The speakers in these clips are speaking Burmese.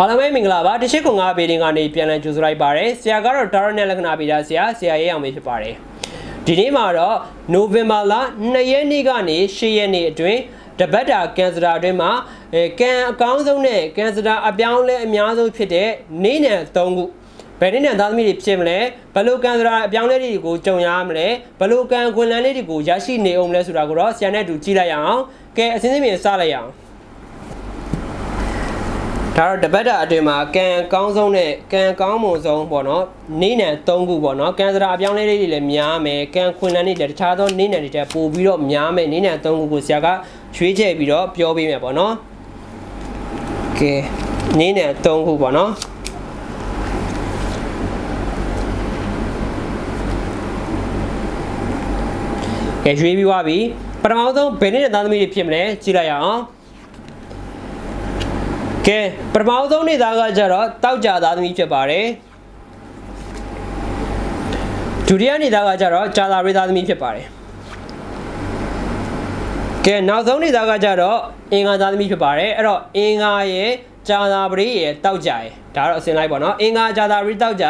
အားလုံးပဲမင်္ဂလာပါတစ်ရှိခုငါဘေဒင်းကနေပြန်လည်ကြိုဆိုလိုက်ပါတယ်ဆရာကတော့ဒါရနဲ့လက္ခဏာပေးတာဆရာဆရာရေးအောင်ပဲဖြစ်ပါတယ်ဒီနေ့မှာတော့နိုဝင်ဘာလ2ရက်နေ့ကနေ10ရက်နေ့အတွင်းတပတ်တာကန်ဆာအတွင်းမှာအဲကန်အကောင်းဆုံးနဲ့ကန်ဆာအပြောင်းလဲအများဆုံးဖြစ်တဲ့နေနံ3ခုဘယ်နည်းနဲ့သားသမီးတွေဖြစ်မလဲဘယ်လိုကန်ဆာအပြောင်းလဲတွေကိုကြုံရမလဲဘယ်လိုကန်ခွင်လန်းလေးတွေကိုရရှိနေအောင်လဲဆိုတာကိုတော့ဆရာနဲ့အတူကြည့်လိုက်ရအောင်ကဲအစင်းစင်းပြင်စလိုက်ရအောင် ဒါတော့တပတ်တာအတွင်းမှာကံကောင်းဆုံးနဲ့ကံကောင်းမွန်ဆုံးပေါ့နော်နေနံ၃ခုပေါ့နော်ကံစရာအပြောင်းလဲလေးတွေလည်းများမယ်ကံခွင်လန်းတွေလည်းတခြားသောနေနံတွေတက်ပို့ပြီးတော့များမယ်နေနံ၃ခုကိုဆရာကရွေးချယ်ပြီးတော့ပြောပေးမယ်ပေါ့နော်ကဲနေနံ၃ခုပေါ့နော်ကဲရွေးပြီးသွားပြီပထမဆုံးဘယ်နည်းနဲ့သားသမီးတွေဖြစ်မလဲကြည့်လိုက်ရအောင် ကဲပထမဆုံးနေသားကကြတော့တောက်ကြသားသမီးဖြစ်ပါတယ်ဒုတိယနေသားကကြတော့ဂျာသာရေးသားသမီးဖြစ်ပါတယ်ကဲနောက်ဆုံးနေသားကကြတော့အင်္ဂါသားသမီးဖြစ်ပါတယ်အဲ့တော့အင်္ဂါရဲ့ဂျာသာပရိရဲ့တောက်ကြရဲ့ဒါတော့အစင်လိုက်ပါတော့အင်္ဂါဂျာသာပရိတောက်ကြ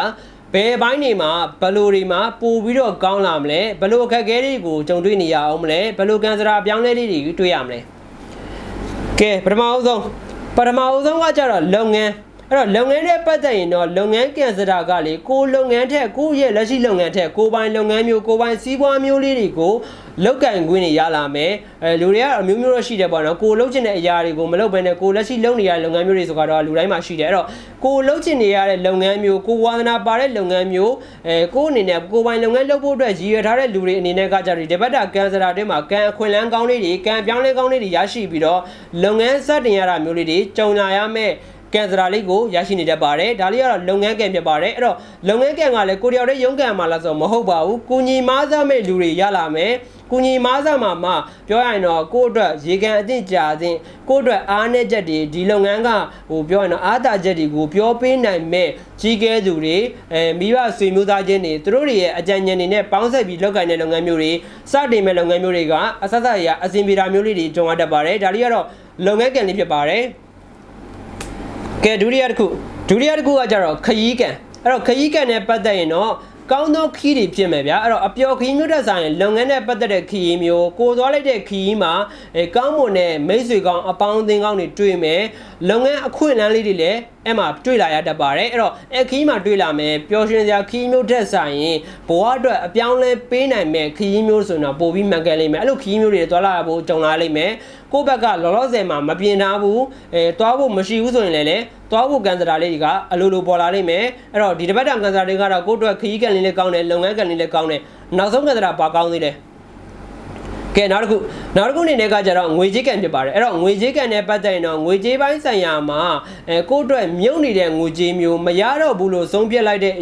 ဘယ်ဘိုင်းနေမှာဘလိုတွေမှာပို့ပြီးတော့ကောင်းလာမလဲဘလိုအခက်အခဲတွေကိုကြုံတွေ့နေရအောင်မလဲဘလိုကန်စရာအပြောင်းလဲလေးတွေတွေ့ရမလဲကဲပထမအဆုံး ပထမအဆုံးကကြတော့လုပ်ငန်း အဲ့တော့လုပ်ငန်းနဲ့ပတ်သက်ရင်တော့လုပ်ငန်းကန်စတာကလေကိုယ်လုပ်ငန်းထက်ကိုယ့်ရဲ့လက်ရှိလုပ်ငန်းထက်ကိုယ်ပိုင်လုပ်ငန်းမျိုးကိုယ်ပိုင်စီးပွားမျိုးလေးတွေကိုလောက်ကင်ခွင့်တွေရလာမယ်အဲလူတွေကအမျိုးမျိုးတော့ရှိတယ်ပေါ့နော်ကိုယ်လုပ်ချင်တဲ့အရာတွေကိုမလုပ်ဘဲနဲ့ကိုယ်လက်ရှိလုပ်နေရတဲ့လုပ်ငန်းမျိုးတွေဆိုတော့လူတိုင်းမှာရှိတယ်အဲ့တော့ကိုယ်လုပ်ချင်နေရတဲ့လုပ်ငန်းမျိုးကိုယ်ဝါသနာပါတဲ့လုပ်ငန်းမျိုးအဲကိုယ်အနေနဲ့ကိုယ်ပိုင်လုပ်ငန်းလုပ်ဖို့အတွက်ရည်ရွယ်ထားတဲ့လူတွေအနေနဲ့ကကြတော့ဒီဘက်တာကန်စတာတွေမှာကန်အခွင့်အလမ်းကောင်းလေးတွေကံပြောင်းလဲကောင်းလေးတွေရရှိပြီးတော့လုပ်ငန်းစတင်ရတာမျိုးလေးတွေကြုံလာရမယ် ကန်စရာလေးကိုရရှိနေတတ်ပါတယ်ဒါလေးကတော့လုပ်ငန်းကံဖြစ်ပါတယ်အဲ့တော့လုပ်ငန်းကံကလည်းကိုတယောက်တည်းရုံးကံမှာလားဆိုတော့မဟုတ်ပါဘူးကိုညီမားစားမဲ့လူတွေရလာမယ်ကိုညီမားစားမှာမှပြောရရင်တော့ကိုယ့်အတွက်ရေကန်အသင့်ကြာခြင်းကိုယ့်အတွက်အားနည်းချက်တွေဒီလုပ်ငန်းကဟိုပြောရင်တော့အားတာချက်တွေကိုပြောပေးနိုင်မဲ့ကြီးကဲသူတွေအဲမိဘဆွေမျိုးသားချင်းတွေသူတို့တွေရဲ့အကြံဉာဏ်တွေနဲ့ပေါင်းဆက်ပြီးလုပ်ကိုင်တဲ့လုပ်ငန်းမျိုးတွေစတင်မဲ့လုပ်ငန်းမျိုးတွေကအဆက်ဆက်ရအစဉ်ပြေတာမျိုးလေးတွေကြုံရတတ်ပါတယ်ဒါလေးကတော့လုပ်ငန်းကံလေးဖြစ်ပါတယ် ကဲဒုတိယတစ်ခုဒုတိယတစ်ခုကကြတော့ခရီးကန်အဲ့တော့ခရီးကန်နဲ့ပတ်သက်ရင်တော့ကောင်းသောခီးတွေဖြစ်မယ်ဗျာအဲ့တော့အပျော်ခီးမျိုးတက်ဆိုင်ရင်လုပ်ငန်းနဲ့ပတ်သက်တဲ့ခီးမျိုးကိုသွားလိုက်တဲ့ခီးမှာအဲကောင်းမွန်တဲ့မိတ်ဆွေကောင်းအပေါင်းအသင်းကောင်းတွေတွေ့မယ်လုပ်ငန်းအခွင့်အလမ်းလေးတွေလည်း အဲ့မှာတွေ့လာရတတ်ပါတယ်အဲ့တော့အဲခီးမှာတွေ့လာမယ်ပျော်ရွှင်စရာခီးမျိုးတက်ဆိုင်ရင်ဘဝအတွက်အပြောင်းလဲပေးနိုင်မဲ့ခီးမျိုးဆိုတော့ပို့ပြီးမှန်ကန်လိမ့်မယ်အဲ့လိုခီးမျိုးတွေသွားလာဖို့ကြုံလာလိမ့်မယ်ကိုယ့်ဘက်ကလောလောဆယ်မှာမပြင်ထားဘူးအဲသွားဖို့မရှိဘူးဆိုရင်လည်းသွားဖို့ကန်စတာလေးတွေကအလိုလိုပေါ်လာလိမ့်မယ်အဲ့တော့ဒီတစ်ပတ်တန်ကန်စတာတွေကတော့ကိုယ့်အတွက်ခရီးကန်လေးလည်းကောင်းတယ်လုပ်ငန်းကန်လေးလည်းကောင်းတယ်နောက်ဆုံးကန်စတာပါကောင်းသေးတယ် ကဲနောက်တစ်ခုနောက်တစ်ခုအနေနဲ့ကကြတော့ငွေကြေးကန်ဖြစ်ပါတယ်အဲ့တော့ငွေကြေးကန်နဲ့ပတ်သက်ရင်တော့ငွေကြေးပိုင်းဆိုင်ရာမှာအဲကိုယ့်အတွက်မြုပ်နေတဲ့ငွေကြေးမျိုးမရတော့ဘူးလို့ဆုံးဖြတ်လိုက်တဲ့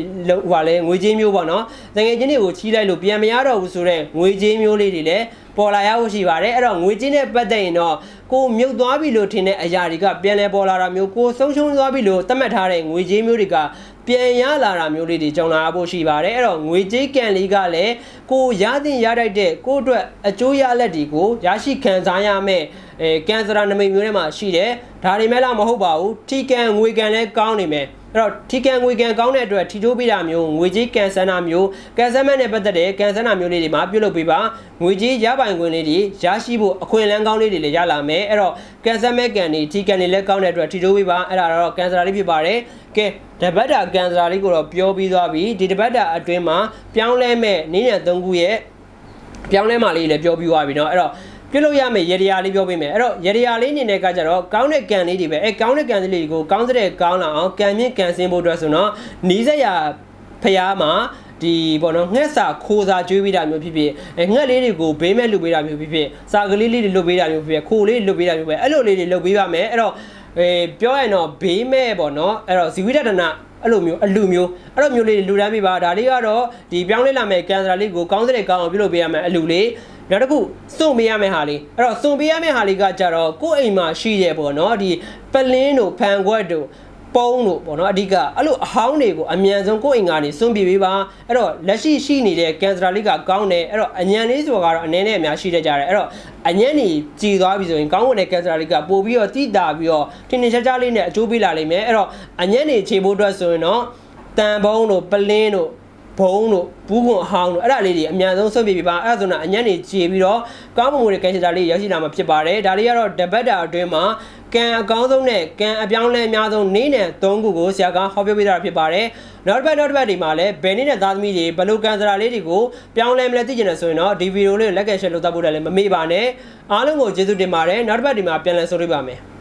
ဟိုလဲငွေကြေးမျိုးပေါ့နော်တကယ်ချင်းတွေကိုချီးလိုက်လို့ပြန်မရတော့ဘူးဆိုတော့ငွေကြေးမျိုးလေးတွေလည်းပေါ်လာရဖို့ရှိပါတယ်အဲ့တော့ငွေကြေးနဲ့ပတ်သက်ရင်တော့ကိုမြုပ်သွားပြီလို့ထင်တဲ့အရာတွေကပြန်လဲပေါ်လာတာမျိုးကိုဆုံးရှုံးသွားပြီလို့သတ်မှတ်ထားတဲ့ငွေကြေးမျိုးတွေက ပြန်ရလာတာမျိုးလေးတွေကြောင်လာဖို့ရှိပါတယ်အဲ့တော့ငွေကြေးကန်လေးကလည်းကိုရတဲ့ရတိုက်တဲ့ကိုအတွက်အကျိုးရလက်တွေကိုရရှိခံစားရမယ်အဲကန်ဆာနမိတ်မျိုးတွေမှာရှိတယ်ဒါတွေမဲ့လားမဟုတ်ပါဘူးထီကန်ငွေကန်လည်းကောင်းနေမယ် အဲ့တော့ထီကန်ငွေကန်ကောင်းတဲ့အတွက်ထီထိုးပေးတာမျိုးငွေကြေးကန်ဆန်းတာမျိုးကန်ဆန်းမနဲ့ပတ်သက်တဲ့ကန်ဆန်းတာမျိုးလေးတွေမှာပြုလုပ်ပေးပါငွေကြေးရပိုင်ခွင့်လေးတွေရရှိဖို့အခွင့်အလမ်းကောင်းလေးတွေလည်းရလာမယ်အဲ့တော့ကန်ဆန်းမဲ့ကန်တွေထီကန်တွေလည်းကောင်းတဲ့အတွက်ထီထိုးပေးပါအဲ့ဒါတော့ကန်ဆာလေးဖြစ်ပါတယ်ကဲတပတ်တာကန်ဆာလေးကိုတော့ပြောပြီးသွားပြီဒီတပတ်တာအတွင်းမှာပြောင်းလဲမဲ့နည်းနည်းသုံးခုရဲ့ပြောင်းလဲမှလေးလည်းပြောပြီးသွားပြီเนาะအဲ့တော့ ပြုတ်လို့ရမယ်ရေရာလေးပြောပေးမယ်အဲ့တော့ရေရာလေးအနေနဲ့ကကြတော့ကောင်းတဲ့ကံလေးတွေပဲအဲကောင်းတဲ့ကံလေးတွေကိုကောင်းတဲ့ကောင်းလာအောင်ကံမြင့်ကံစင်းဖို့အတွက်ဆိုတော့နီးစက်ရဖျားမှာဒီပေါ့နော်ငှက်စာခိုးစာကျွေးပေးတာမျိုးဖြစ်ဖြစ်အဲငှက်လေးတွေကိုဘေးမဲ့လုပေးတာမျိုးဖြစ်ဖြစ်စာကလေးလေးတွေလုပေးတာမျိုးဖြစ်ဖြစ်ခိုးလေးလုပေးတာမျိုးပဲအဲ့လိုလေးတွေလုပေးပါမယ်အဲ့တော့အဲပြောရရင်တော့ဘေးမဲ့ပေါ့နော်အဲ့တော့ဇီဝိတဒနာအဲ့လိုမျိုးအလူမျိုးအဲ့လိုမျိုးလေးလူတန်းပြပါဒါလေးကတော့ဒီပြောင်းလဲလာမဲ့ကန်စရာလေးကိုကောင်းတဲ့ကောင်းအောင်ပြုလုပ်ပေးရမယ်အလူလေး နောက်တစ်ခုစွန့်ပေးရမယ့်ဟာလေးအဲ့တော့စွန့်ပေးရမယ့်ဟာလေးကကြတော့ကိုယ့်အိမ်မှာရှိရပေါ့နော်ဒီပလင်းတို့ဖန်ခွက်တို့ပုံးလို့ပေါ့နော်အဓိကအဲ့လိုအဟောင်းတွေကိုအမြန်ဆုံးကိုယ့်အိမ်ကနေစွန့်ပြေးပေးပါအဲ့တော့လက်ရှိရှိနေတဲ့ကန်စရာလေးကကောင်းတယ်အဲ့တော့အညံလေးဆိုတော့အနေနဲ့အများရှိတတ်ကြတယ်အဲ့တော့အညံနေကြည်သွားပြီဆိုရင်ကောင်းဝင်တဲ့ကန်စရာလေးကပို့ပြီးတော့တိတာပြီးတော့ထင်းထင်းရှားရှားလေးနဲ့အကျိုးပေးလာလိမ့်မယ်အဲ့တော့အညံနေခြေဖို့အတွက်ဆိုရင်တော့တန်ပုံးတို့ပလင်းတို့ ဘုံတို့ဘူးကွန်အဟောင်းတို့အဲ့ဒါလေးတွေအများဆုံးဆွတ်ပြပြပါအဲ့ဒါဆိုတော့အညံ့နေခြေပြီးတော့ကောင်းမွန်တဲ့ကန်စရာလေးရောက်ရှိလာမှာဖြစ်ပါတယ်ဒါလေးကတော့တပတ်တာအတွင်းမှာကန်အကောင်းဆုံးနဲ့ကန်အပြောင်းလဲအများဆုံးနေ့နဲ့၃ခုကိုဆရာကဟောပြောပေးတာဖြစ်ပါတယ်နောက်တစ်ပတ်နောက်တစ်ပတ်ဒီမှာလည်းဘယ်နေ့နဲ့သားသမီးတွေဘယ်လိုကန်စရာလေးတွေကိုပြောင်းလဲမလဲသိကျင်တယ်ဆိုရင်တော့ဒီဗီဒီယိုလေးကိုလက်ကရှယ်လုပ်သတ်ဖို့လည်းမမေ့ပါနဲ့အားလုံးကိုကျေးဇူးတင်ပါတယ်နောက်တစ်ပတ်ဒီမှာပြန်လည်ဆုံတွေ့ပါမယ်